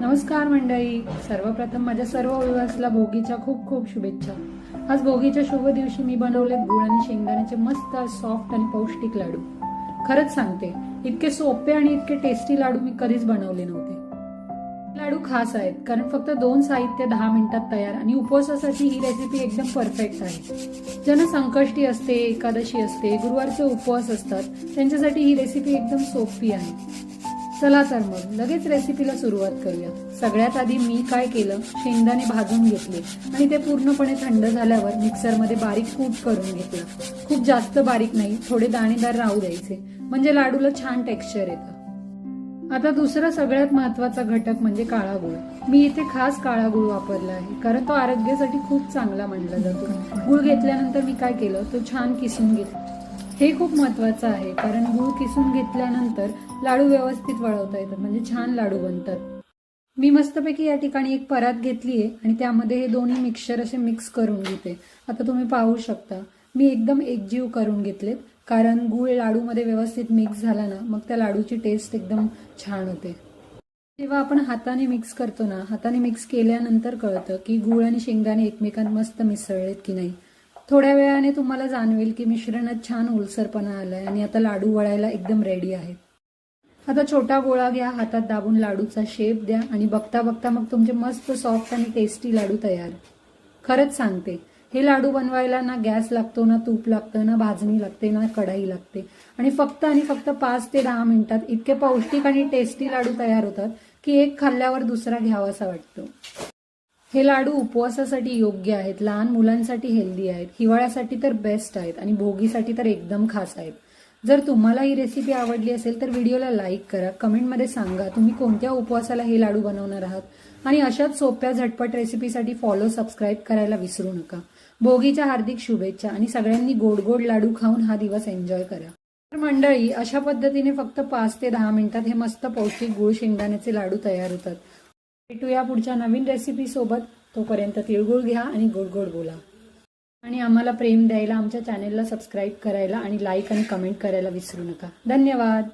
नमस्कार मंडळी. सर्वप्रथम माझ्या सर्व विवासला भोगीच्या खूप खूप शुभेच्छा. आज भोगीच्या शुभ दिवशी मी बनवले गुळ आणि शेंगदाण्याचे मस्त सॉफ्ट आणि पौष्टिक लाडू. खरंच सांगते इतके सोपे आणि इतके टेस्टी लाडू मी कधीच बनवले नव्हते. लाडू खास आहेत कारण फक्त दोन साहित्य दहा मिनिटात तयार आणि उपवासासाठी ही रेसिपी एकदम परफेक्ट आहे. ज्यांना संकष्टी असते एकादशी असते गुरुवारचे उपवास असतात त्यांच्यासाठी ही रेसिपी एकदम सोपी आहे. चला तर मग लगेच रेसिपीला सुरुवात करूया सगळ्यात आधी मी काय केलं? शेंगदाणे भाजून घेतले. आणि ते पूर्णपणे थंड झाल्यावर मिक्सरमध्ये बारीक कूट करून घेतलं. खूप जास्त बारीक नाही थोडे दाणेदार राहू द्यायचे. म्हणजे लाडूला छान टेक्स्चर येतं. आता दुसरा सगळ्यात महत्त्वाचा घटक म्हणजे काळा गुळ मी इथे खास काळा गुळ वापरला आहे. कारण तो आरोग्यासाठी खूप चांगला मानला जातो. गुळ घेतल्यानंतर मी काय केलं? तो छान किसून घेतला. हे खूप महत्वाचं आहे कारण गूळ किसून घेतल्यानंतर लाडू व्यवस्थित वळवता येतात म्हणजे छान लाडू बनतात. मी मस्तपैकी या ठिकाणी एक परात घेतली आहे आणि त्यामध्ये हे दोन्ही मिक्सचर असे मिक्स करून घेते. आता तुम्ही पाहू शकता मी एकदम एकजीव करून घेतलेत कारण गूळ लाडूमध्ये व्यवस्थित मिक्स झाला ना मग त्या लाडूची टेस्ट एकदम छान होते. जेव्हा आपण हाताने मिक्स करतो ना हाताने मिक्स केल्यानंतर कळतं की गूळ आणि शेंगदाणे एकमेकांत मस्त मिसळलेत की नाही. थोड्या वेळाने तुम्हाला जाणवेल की मिश्रणात छान ओलसरपणा आलाय आणि आता लाडू वळायला एकदम रेडी आहेत. आता छोटा गोळा घ्या हातात दाबून लाडूचा शेप द्या आणि बघता बघता मग तुमचे मस्त सॉफ्ट आणि टेस्टी लाडू तयार. खरंच सांगते हे लाडू बनवायला ना गॅस लागतो ना तूप लागतं ना भाजणी लागते ना कढाई लागते. आणि फक्त आणि फक्त पाच ते दहा मिनिटात इतके पौष्टिक आणि टेस्टी लाडू तयार होतात की एक खाल्ल्यावर दुसरा घ्यावासा वाटतो. हे लाडू उपवासासाठी योग्य आहेत लहान मुलांसाठी हेल्दी आहेत हिवाळ्यासाठी तर बेस्ट आहेत आणि भोगीसाठी तर एकदम खास आहेत. जर तुम्हाला ही रेसिपी आवडली असेल तर व्हिडिओला लाईक करा कमेंटमध्ये सांगा तुम्ही कोणत्या उपवासाला हे लाडू बनवणार आहात आणि अशाच सोप्या झटपट रेसिपीसाठी फॉलो सबस्क्राईब करायला विसरू नका. भोगीच्या हार्दिक शुभेच्छा आणि सगळ्यांनी गोड गोड लाडू खाऊन हा दिवस एन्जॉय करा. तर मंडळी अशा पद्धतीने फक्त पाच ते दहा मिनिटात हे मस्त पौष्टिक गुळ शेंगदाण्याचे लाडू तयार होतात. भेटूया पुढच्या नवीन रेसिपीसोबत तोपर्यंत तिळगुळ घ्या आणि गोडगोड गोड बोला. आणि आम्हाला प्रेम द्यायला आमच्या चॅनेलला सबस्क्राईब करायला आणि लाईक आणि कमेंट करायला विसरू नका. धन्यवाद.